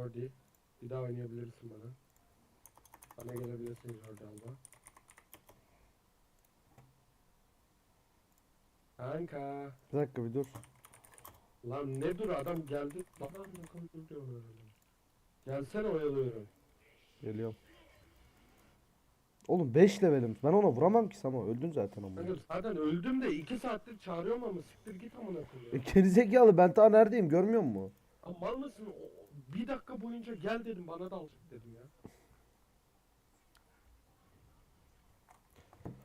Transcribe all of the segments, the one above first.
Jordi. Bir daha oynayabilirsin bana. Bana gelebilirsin Jordi Alba. Kanka. Bir dakika bir dur. Lan ne dur adam geldi. Babam ne konuşuyor öyle. Gelsene oyalıyorum. Geliyorum. Oğlum 5 levelim. Ben ona vuramam ki Samo. Öldün zaten ama. Kanka zaten öldüm de 2 saattir çağırıyorum ama siktir git amına E, koyayım. gerizekalı ben daha neredeyim görmüyor musun? Ama mal mısın? O- Bir dakika boyunca gel dedim bana da alacak dedim ya.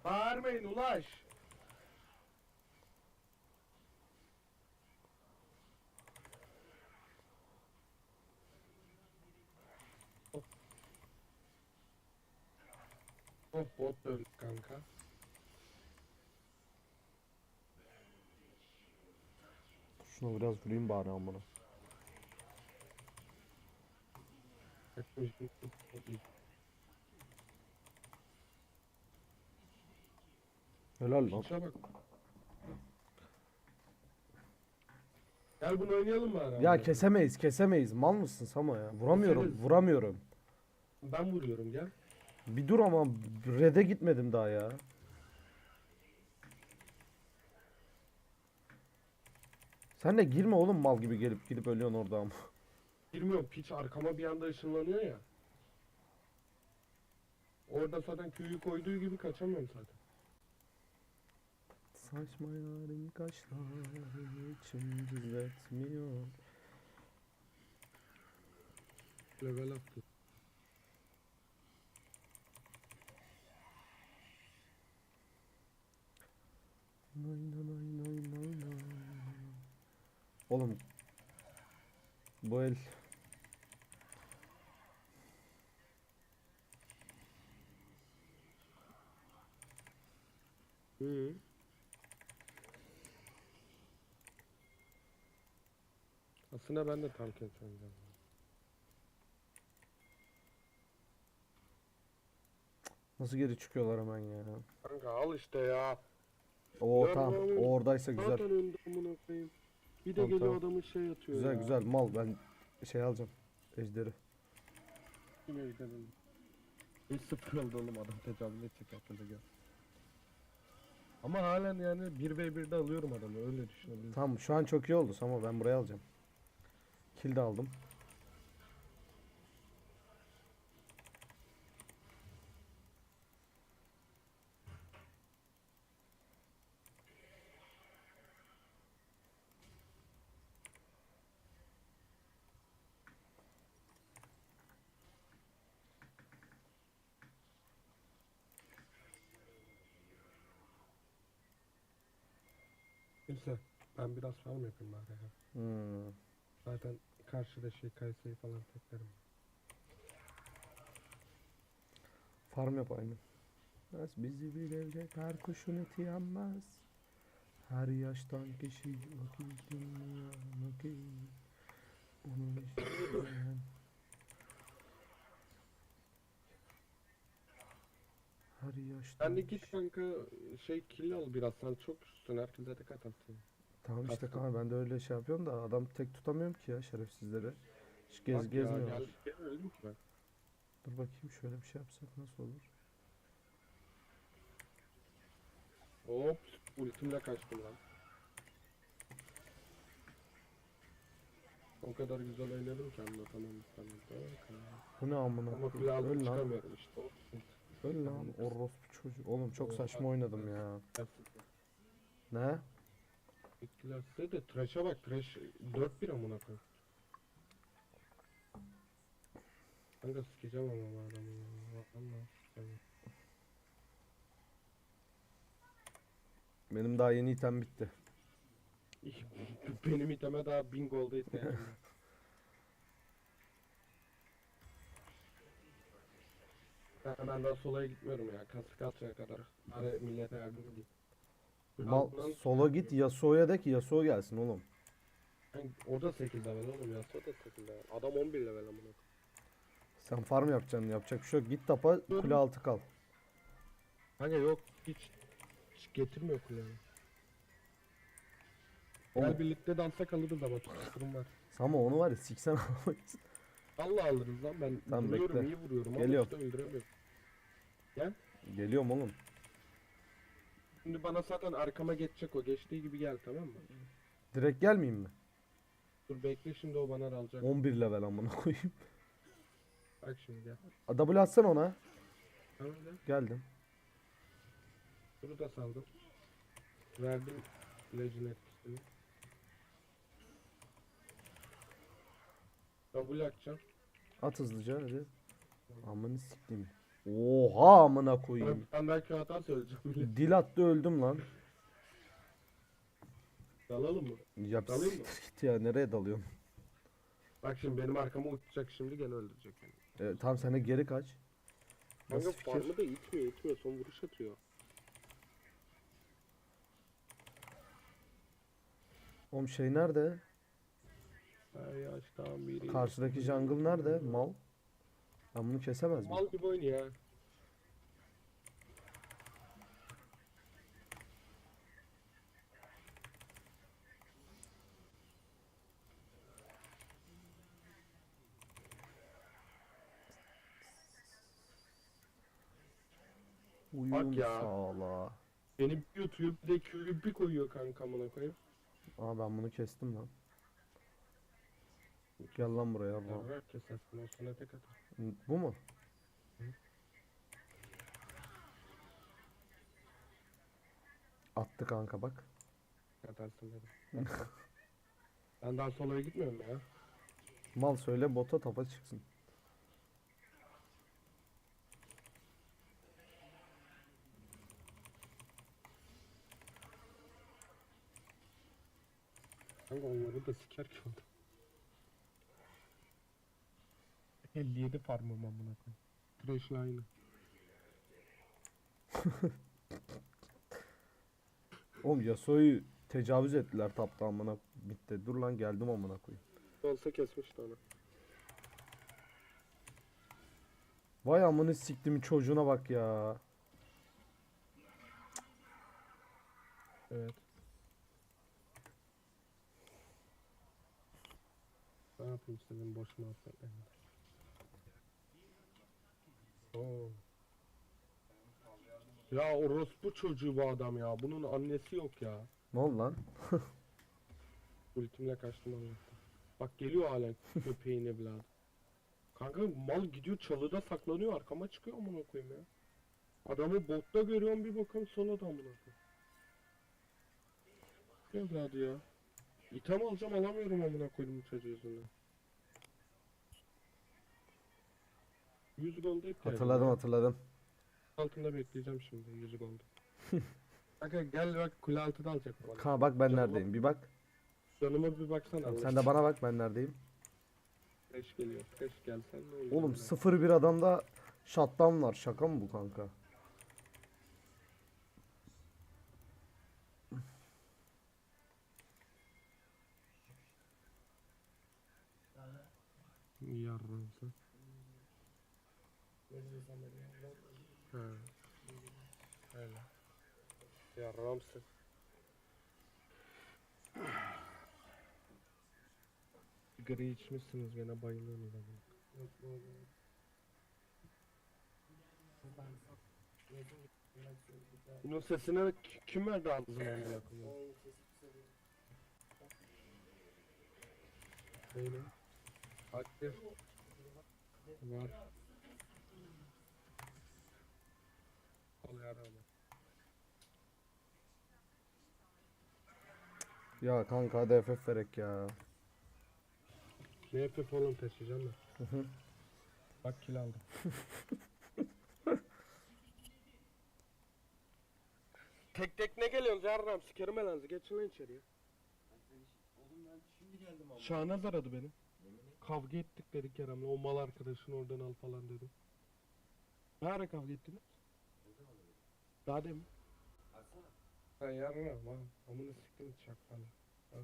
Bağırmayın ulaş. Hop. Hop bot da öldü kanka. Şuna biraz vurayım bari amına. Helal lan. Bak. Gel bunu oynayalım mı ara? Ya kesemeyiz kesemeyiz. Mal mısın Samo ya? Vuramıyorum Keseriz. vuramıyorum. Ben vuruyorum gel. Bir dur ama red'e gitmedim daha ya. Sen de girme oğlum mal gibi gelip gidip ölüyorsun orada ama. Girmiyorum piç arkama bir anda ışınlanıyor ya. Orada zaten köyü koyduğu gibi kaçamıyorum zaten. Saçma yarın kaşlar içim düzeltmiyor. Level attı. Nay nay nay nay nay. Oğlum bu el Hı. Aslında ben de tam keseceğim. nasıl geri çıkıyorlar hemen ya. Kanka al işte ya. O tamam o oradaysa güzel. Zaten önde amına koyayım. Bir de Tamam, geliyor tamam. adamın şey atıyor Güzel ya. güzel mal ben şey alacağım. Ejderi. Kim evdenin? 3-0 oldu oğlum adam tecavüz edecek herkese gel. Ama halen yani 1v1'de alıyorum adamı öyle düşünebilirsin. Tamam şu an çok iyi oldu ama ben buraya alacağım. Kill de aldım. Ben biraz farm yapayım bari ya. Hmm. Zaten karşıda şey Kayseri falan teklerim. Farm yap aynen. Bas bizi bilecek her kuşun eti yanmaz. Her yaştan kişi vakit dünya vakit. Onun işleyen. Her yaştan Sen de git kanka şey kill al biraz sen çok üstün herkese tek atarsın. Tamam işte kanka ben de öyle şey yapıyorum da adam tek tutamıyorum ki ya şerefsizleri. Hiç gez Bak ya, gezmiyorlar. öldüm ki ben. Dur bakayım şöyle bir şey yapsak nasıl olur? Hop ultimle kaçtım lan. O kadar güzel oynadım ki anlatamam sana. Bu ne amına Ama koyayım? kule aldım Öl lan. çıkamıyorum işte. o sıkıntı. Öl lan orospu çocuk. Oğlum çok saçma oynadım ya. Ne? Bittiler size de Thresh'e bak Thresh 4-1 amına koy. Kanka sikeceğim ama bu adamı ya. Vallahi sikeceğim. Benim daha yeni item bitti. Benim iteme daha 1000 golda ihtiyacım var. Ben, ben daha solaya gitmiyorum ya. Kasık atmaya kadar. Bari millete yardım edeyim. Mal Altından- solo git Yasuo'ya de ki Yasuo gelsin oğlum. Ben- O da 8 level oğlum ya. O da 8 level. Adam 11 level amına. Sen farm yapacaksın yapacak bir şey yok. Git tapa kule altı kal. Kanka yok hiç, hiç getirmiyor kulağını. Gel birlikte dansa kalırız ama tutuşturum var. Ama onu var ya siksen alamayız. Allah alırız lan ben Tamam, vuruyorum bekle. iyi vuruyorum Geliyor. ama işte öldüremiyorum. Geliyorum oğlum. Şimdi bana zaten arkama geçecek o geçtiği gibi gel tamam mı? Direkt gelmeyeyim mi? Dur bekle şimdi o bana alacak. 11 level amına koyayım. Bak şimdi gel. A, W atsana ona. Tamam gel. Geldim. Bunu da saldım. Verdim Legend etkisini. W atacağım. At hızlıca hadi. Amını siktim. Oha amına koyayım. Ben belki hata söyleyeceğim bile. Dil attı öldüm lan. Dalalım mı? Ya Dalayım mı? siktir git ya nereye dalıyorsun? Bak şimdi benim arkama uçacak şimdi gene öldürecek beni. E, tamam sen de geri kaç. Kanka Nasıl fikir? farmı da itmiyor itmiyor son vuruş atıyor. Oğlum şey nerede? Ay yaştan biri. Karşıdaki jungle nerede? Mal. Ben bunu kesemez miyim? Mal gibi oynuyor ya. Uyum ya. sağla. Beni bir yutuyor bir de Q'yu bir koyuyor kanka amına koyayım. Aa ben bunu kestim lan. Gel lan buraya. Bu, Yarrak kesersin o sana tek atar. Bu mu? Attı kanka bak. Atarsın dedim. ben daha solaya gitmiyorum ya. Mal söyle bota tapa çıksın. Kanka onları da siker ki orada. 57 farmım amına koyayım. Aynı. Oğlum Yasuo'yu tecavüz ettiler tapta amına bitti. Dur lan geldim amına koyayım. Olsa kesmişti onu. Vay amını siktim çocuğuna bak ya. Evet. Ne yapayım işte benim boşuma atmak Oo. Ya orospu çocuğu bu adam ya. Bunun annesi yok ya. Ne oldu lan? Ultimle kaçtım Allah'tan. Bak geliyor hala köpeğin evladı. Kanka mal gidiyor çalıda saklanıyor arkama çıkıyor amına koyayım ya. Adamı botta görüyorum bir bakıyorum sola da amına koyayım. Evladı ya. İtem alacağım alamıyorum amına koydum bu çocuğu yüzünden. 100 gol hep Hatırladım hatırladım. altında bekleyeceğim şimdi 100 golde. Kanka gel bak kule altında alacak bana. Ka bak ben Canıma- neredeyim bir bak. Canıma bir baksana Tamam, sen de bana bak ben neredeyim. Fresh geliyor. Fresh gelsen ne olur? Oğlum ya? 0-1 adamda shutdown var. Şaka mı bu kanka? Yarrımsın. Ha. Öyle. Yarramsın. Sigara içmişsiniz gene bayılıyorsunuz ama. Bunun sesine kim verdi ağzına amına koyayım? Öyle. Aktif. Var. Ya kanka hadi FF verek ya. Ne yapıp oğlum taşıyacağım ben. hı. Bak kil aldım. tek tek ne geliyorsunuz yarram? Sikerim elanızı. Geçin lan içeriye. Şahnaz aradı beni. Kavga ettik dedik Kerem'le. O mal arkadaşını oradan al falan dedi. Ne ara kavga ettiniz? Daha demin. Ha yarram ha. Amına siktim çak falan. Ha.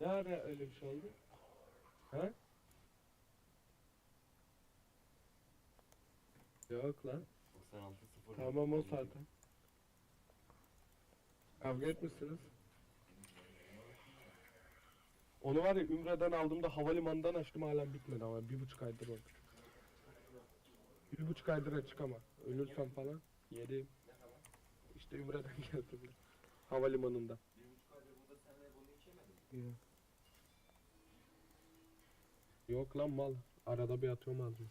Ne ara öyle bir şey oldu? Ha? Yok lan. 96 0 Tamam o zaten. Kavga etmişsiniz. Onu var ya Ümre'den aldığımda havalimanından açtım halen bitmedi ama bir buçuk aydır oldu. Bir buçuk aydır açık ama ölürsem falan yedim. İşte Ümre'den geldim. Havalimanında. Ya. Yok lan mal. Arada bir atıyorum ağzıma.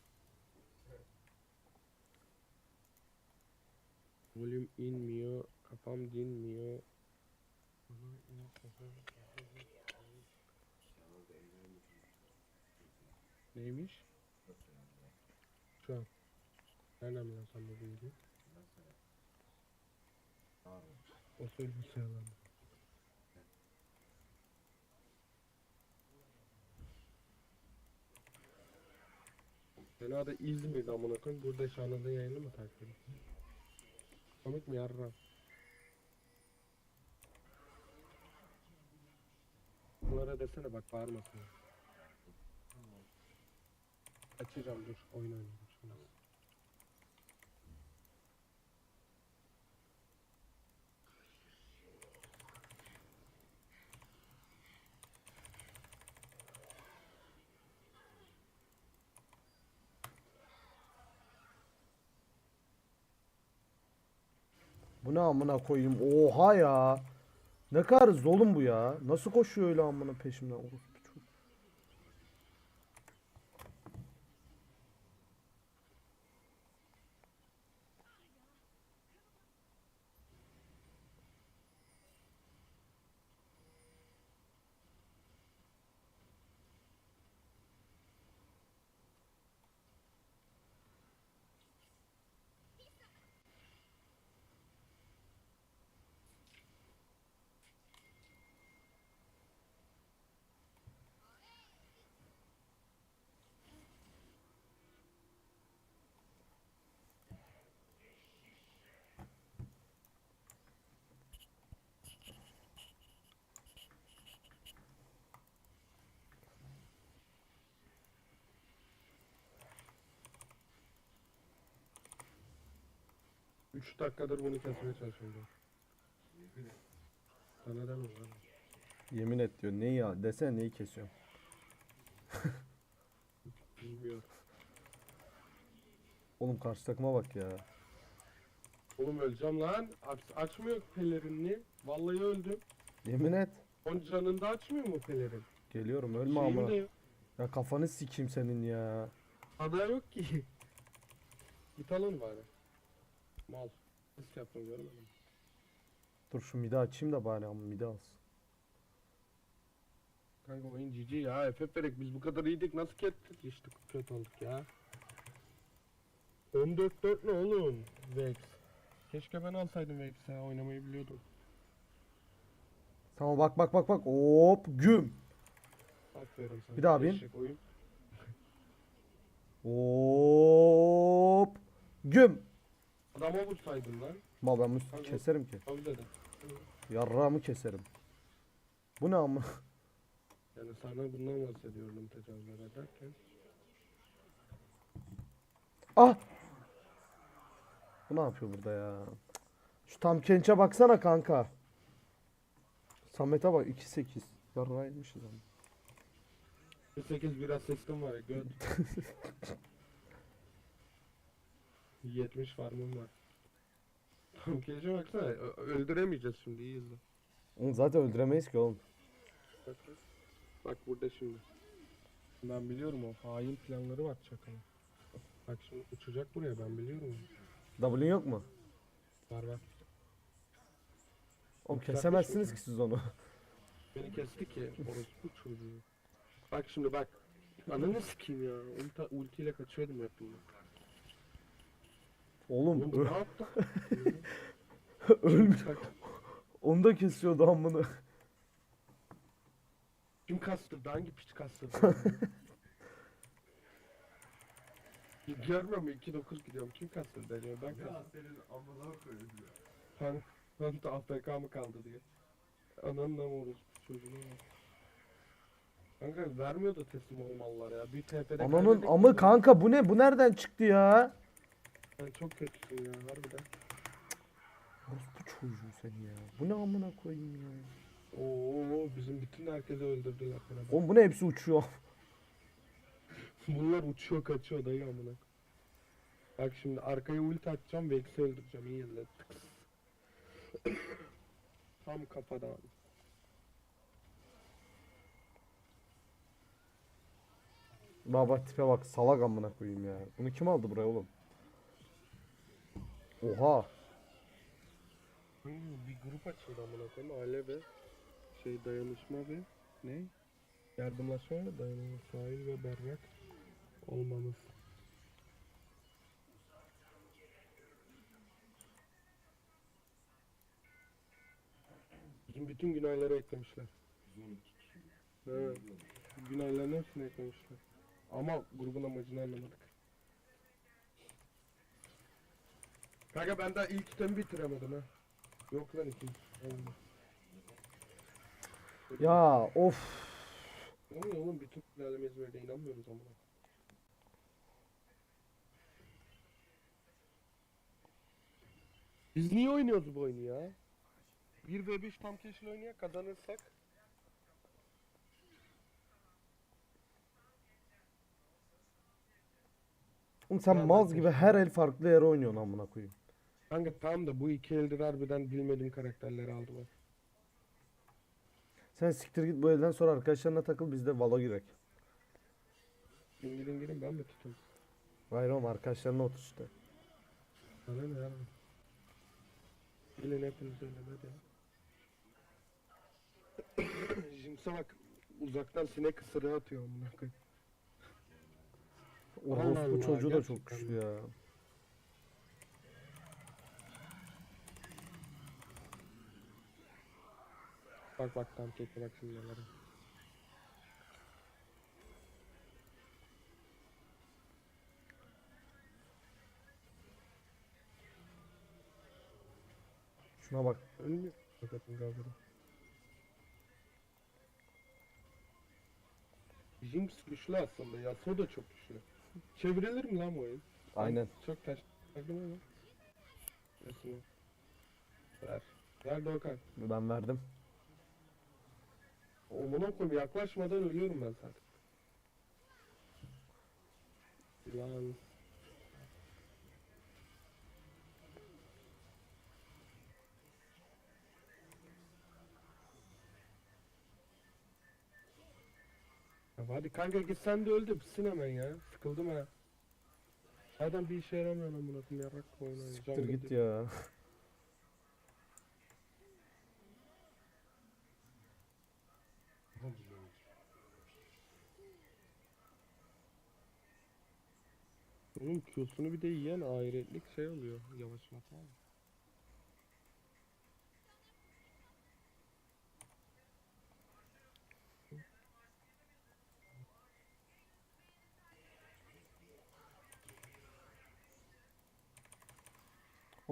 Volüm inmiyor. Kafam dinmiyor. Neymiş? Şu an. Nereden biliyorsun sen bu bilgiyi? O söylemiş yalan. Fena da İzmir'de amına koyayım. Burada Şanlı'da yayını mı takip ediyorsun? Komik mi yarram? Bunlara desene bak bağırmasın. Açacağım dur oyun oynayacağım Bu ne amına koyayım? Oha ya. Ne kadar hızlı oğlum bu ya. Nasıl koşuyor öyle amına peşimden? Orospu çocuğu. Üç dakikadır bunu kesmeye çalışıyorum. Sana demiyorum. Yemin et diyor. Neyi ya? Desene neyi kesiyorum. Bilmiyorum. Oğlum karşı takıma bak ya. Oğlum öleceğim lan. Aç, açmıyor pelerinini. Vallahi öldüm. Yemin et. Onun canında açmıyor mu pelerin? Geliyorum ölme Şeyim ama. de yok. Ya kafanı sikeyim senin ya. Ada yok ki. Git alın bari. Mal. Nasıl yaptın görmedin mi? Dur şu midi açayım da bari ama midi alsın. Kanka oyun cici ya. FF verek biz bu kadar iyiydik. Nasıl kettik işte kötü olduk ya. 14-4 ne oğlum? Vex. Keşke ben alsaydım Vex ya. Oynamayı biliyordum. Tamam bak bak bak bak. Hop güm. Aferin sana. Bir daha bin. Eşek oyun. Hop güm. Adama vursaydın lan. Mal ben bunu keserim ki. Tabii dedim. Yarrağımı keserim. Bu ne ama? Yani sana bundan bahsediyorum tecavüz ederken. Ah! Bu ne yapıyor burada ya? Şu tam kençe baksana kanka. Samet'e bak 2-8. Yarrağıymışız ama. 8 biraz sesim var ya göt. 70 farmım var. Tam gece baksana ö- öldüremeyeceğiz şimdi iyi izle. Onu zaten öldüremeyiz ki oğlum. Bak, bak burada şimdi. Ben biliyorum o hain planları var çakalın. Bak şimdi uçacak buraya ben biliyorum. onu. W'un yok mu? Var var. Oğlum kesemezsiniz mı? ki siz onu. Beni kesti ki orospu çocuğu. Bak şimdi bak. Ananı sikeyim ya. Ulti, ultiyle kaçıyordum hep bunu. Oğlum Oğlum ne yaptı? ölmüş. Bak, Onu da kesiyordu amına. Kim kastırdı? Hangi piç kastırdı? Görmüyor mu? 2-9 gidiyorum. Kim kastırdı? Yani ben kastırdım. senin amına koyayım ya. Ben, ben de AFK mı kaldı diye. Ananla mı orospu çocuğuna bak. Kanka vermiyor da teslim olmalılar ya. Bir TP'de Ananın amı kanka bu ne? Bu nereden çıktı ya? Sen çok kötüsün ya harbiden. Orospu çocuğu seni ya. Bu ne amına koyayım ya? Oo bizim bütün herkesi öldürdüler. beraber. Oğlum bu ne hepsi uçuyor. Bunlar uçuyor kaçıyor dayı amına. Bak şimdi arkaya ulti atacağım Vex'i öldüreceğim iyi. Tıks. Tam kafadan. Baba tipe bak salak amına koyayım ya. Bunu kim aldı buraya oğlum? Oha. Bir grup açıldı amına koyayım. Aile ve şey dayanışma ve ne? Yardımlaşma ve dayanışma. Sahil ve berrak olmamız. Bizim bütün günahları eklemişler. Evet. Günahların hepsini eklemişler. Ama grubun amacını anlamadık. Kanka ben daha ilk itemi bitiremedim ha. Yok lan ikinci. Ya of. Ne oluyor oğlum bütün ilerleme İzmir'de inanmıyoruz ama. Biz niye oynuyoruz bu oyunu ya? 1v5 tam keşil oynayak kazanırsak Oğlum sen Ben maz de gibi her el farklı yere oynuyorsun amına koyayım. Kanka tamam da bu iki eldir harbiden bilmediğim karakterleri aldılar. Sen siktir git bu elden sonra arkadaşlarına takıl biz de Valo girek. İngirin girin ben mi tutayım? Hayır oğlum arkadaşlarına otur işte. Bana ne abi? Gelin hepiniz öyle hadi. Jims'e bak uzaktan sinek ısırığı atıyor amına koyayım. Orospu Allah, çocuğu da çok güçlü ya. Bak bak tam kekle bak şimdi neler. Şuna bak. Ölmüyor. Bakın galiba. Jinx güçlü aslında ya. So da çok güçlü. Çevrilir mi lan bu oyun? Aynen. Çok taş. Bakın ama. Resmi. Ver. Ver Doğukan. Ben verdim. Omuna koyayım yaklaşmadan ölüyorum ben zaten. Lan. Hadi kanka git sen de öldü hemen ya. Sıkıldım ha. Zaten bir işe yaramıyor lan bunu yarak oyunu. Siktir git ya. Onun Q'sunu bir de yiyen ahiretlik şey oluyor. Yavaşlatma.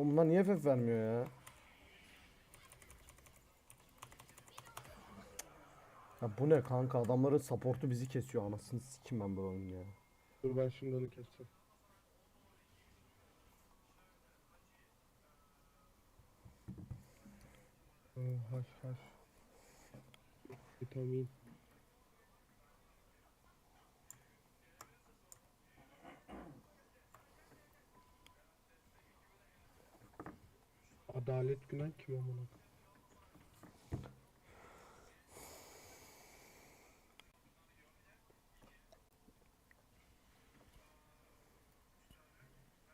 Bunlar niye FF vermiyor ya? Ya bu ne kanka adamların supportu bizi kesiyor anasını sikim ben bu oyunu ya. Dur ben şimdi onu keseceğim. Oh, haş haş. Vitamin. Adalet Günen kim amına?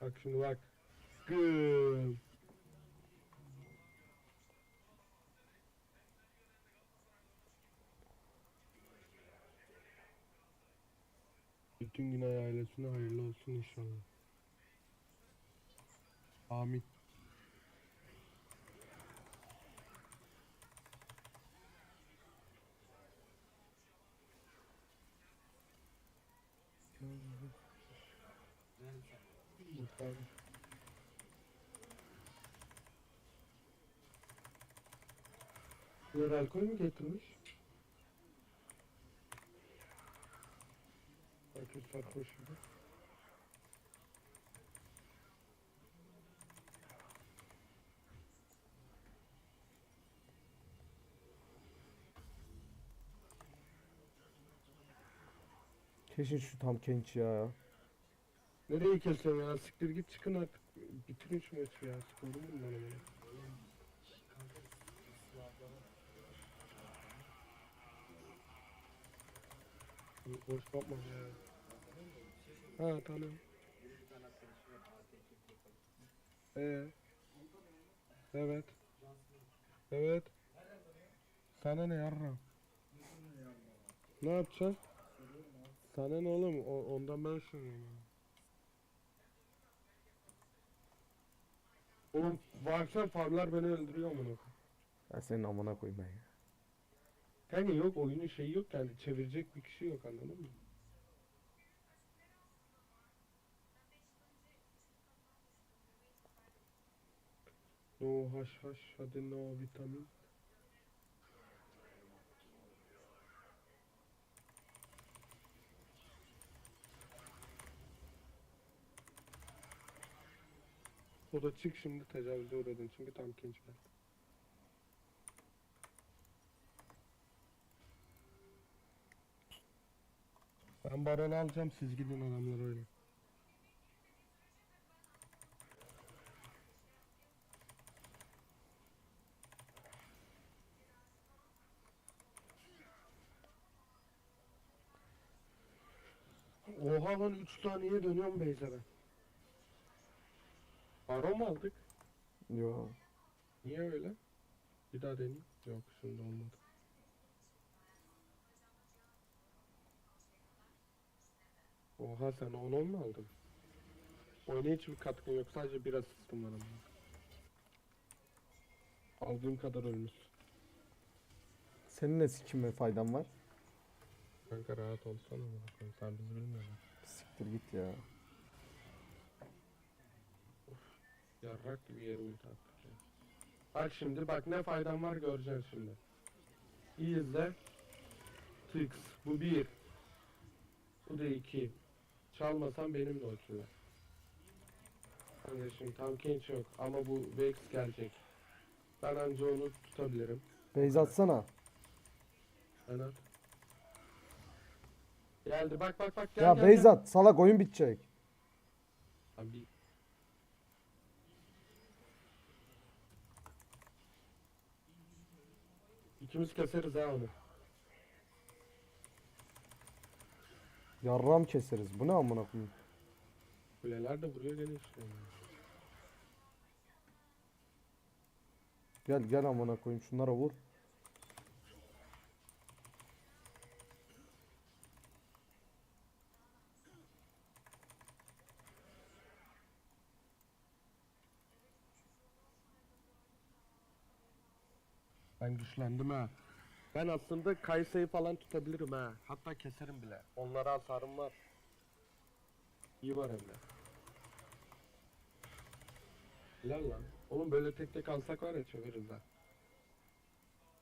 Bak şimdi bak. Güm. Bütün Günay ailesine hayırlı olsun inşallah. Amin. pardon. Yer alkol mü getirmiş? Herkes sarhoş gibi. Şu tam kenç ya. Nereye kesiyorum ya? Siktir git çıkın artık. Bitirin şu maçı ya. Sıkıldım bundan ama. Boş bakma ya. Ha tamam. Ee. Evet. Evet. Sana ne yarra? Ne yapacağız? Sana ne oğlum? O, ondan ben söylüyorum. Oğlum bu akşam farmlar beni öldürüyor amına. Ben senin amına koyayım ben ya. Yani yok oyunun şeyi yok yani çevirecek bir kişi yok anladın mı? No haş haş hadi no vitamin. O da çık şimdi tecavüze uğradın çünkü tam genç ben. Ben baron alacağım siz gidin adamlar öyle. Oha lan 3 saniye dönüyorum Beyza ben. Baron mu aldık? Yo. Niye öyle? Bir daha deneyeyim. Yok şimdi olmadı. Oha sen 10 mu aldın? Oyuna hiçbir katkın yok sadece bir asistim var ama. Aldığım kadar ölmüş. Senin ne sikime faydan var? Kanka rahat olsana. Sen bizi bilmiyorsun. Siktir git ya. Yarrak gibi yere ulti attık ya. Bak şimdi bak ne faydan var göreceksin şimdi. İyi izle. Tıks. Bu bir. Bu da iki. Çalmasan benim de. Hani şimdi tam genç yok ama bu Vex gelecek. Ben anca onu tutabilirim. Beyz atsana. At. Geldi bak bak bak gel Ya gel, at. Salak oyun bitecek. Abi. İkimiz keseriz ha onu. Yarram keseriz. Bu ne amına koyayım? Kuleler de vuruyor gene işte. Gel gel amına koyayım şunlara vur. Ben güçlendim ha. Ben aslında Kaysa'yı falan tutabilirim ha. Hatta keserim bile. Onlara hasarım var. İyi var hem de. Helal lan. Oğlum böyle tek tek alsak var ya çeviririz ha.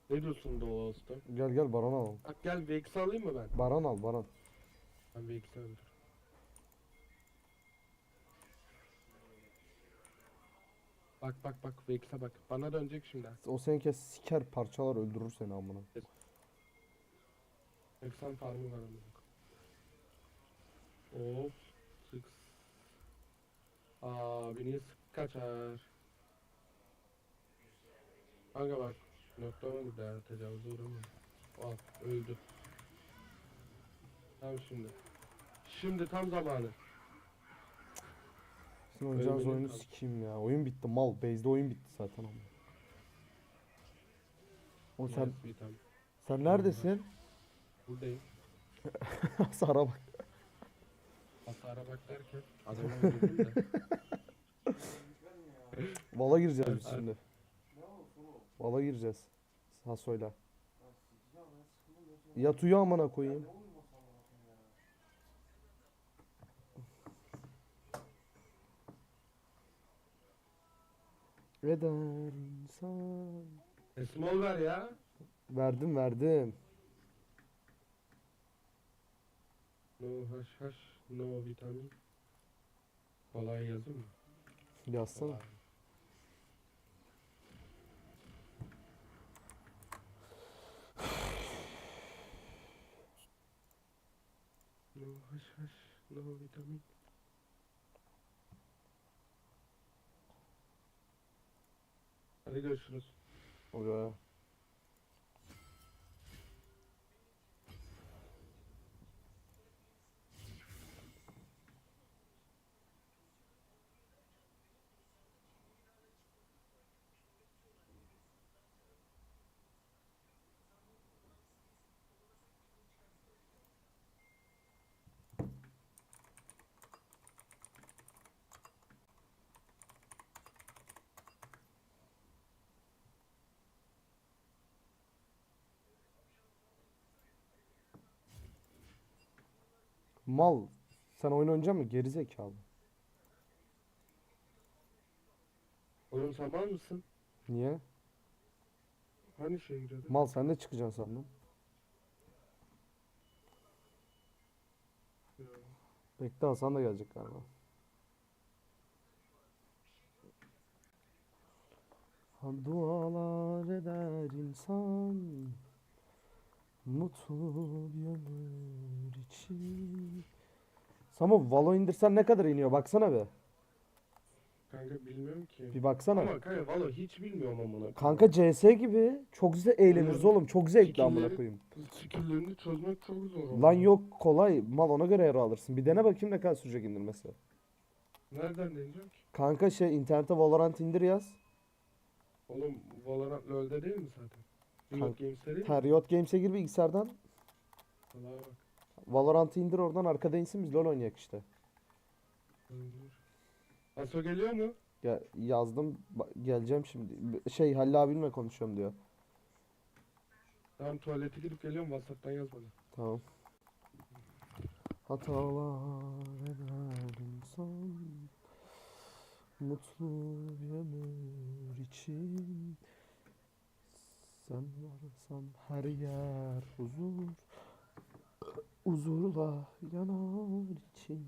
Ne diyorsun Doğu Ağustos'ta? Gel gel baron al. Bak gel VX alayım mı ben? Baron al baron. Ben VX'i öldür. Bak bak bak VX'e bak. Bana dönecek şimdi. O seni kes siker parçalar öldürür seni amına. 80 farmı var onun. Hop. Sık. Aa beni sık kaçar. Kanka bak. Noklama bir daha tecavüze uğramıyor. Al öldü. Tamam şimdi. Şimdi tam zamanı. Sizin oynayacağınız oyunu kaldı. sikeyim ya. Oyun bitti mal. Base'de oyun bitti zaten ama. O sen sen neredesin? Buradayım. Sara bak. Hasara bak derken adamı öldürdüm de. Vala gireceğiz biz şimdi. Vala gireceğiz. Hasoyla. Yat uyu amına koyayım. Eder insan. Esmol ver ya. Verdim verdim. No haş haş. No vitamin. Kolay yazın mı? Yazsana. Kolay. No haş haş. No vitamin. Hadi görüşürüz. Oraya. Mal. Sen oyun oynayacak mısın? Gerizekalı. Oğlum sen var mısın? Niye? Hani şey giriyordun? Mal sen de çıkacaksın sandım. Ya. Bekle Hasan da gelecek galiba. Dualar eder insan Mutlu bir ömür için Samo Valo indirsen ne kadar iniyor baksana be. Kanka bilmiyorum ki. Bir baksana. Ama kanka valla hiç bilmiyorum amına. Kanka CS gibi çok güzel eğleniriz oğlum. Çok zevkli amına koyayım. Skill'lerini çözmek çok zor. Lan amına. yok kolay. Mal ona göre hero alırsın. Bir dene bakayım ne kadar sürecek indirmesi. Nereden deneyeceğim ki? Kanka şey internete Valorant indir yaz. Oğlum Valorant LoL'de değil mi zaten? Riot Games'te değil mi? Ha, Riot Games'e gir bilgisayardan. Allah'a bak. Valorant'ı indir oradan arkada insin biz LoL oynayak işte. Aso geliyor mu? Ya yazdım ba- geleceğim şimdi. B- Şey Halil abimle konuşuyorum diyor. Tamam tuvalete gidip geliyorum WhatsApp'tan yaz bana. Tamam. Hatalar eder insan Mutlu bir ömür için Sen varsan her yer huzur Huzurla yanar için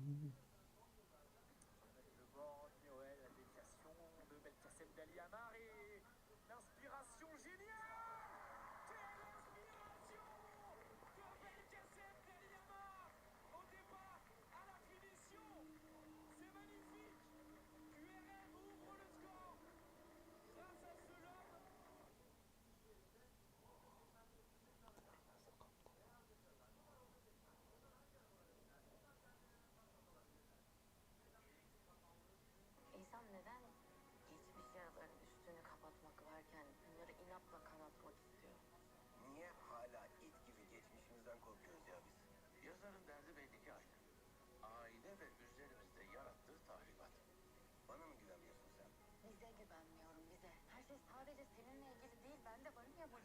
şey sadece seninle ilgili değil. Ben de varım ya bu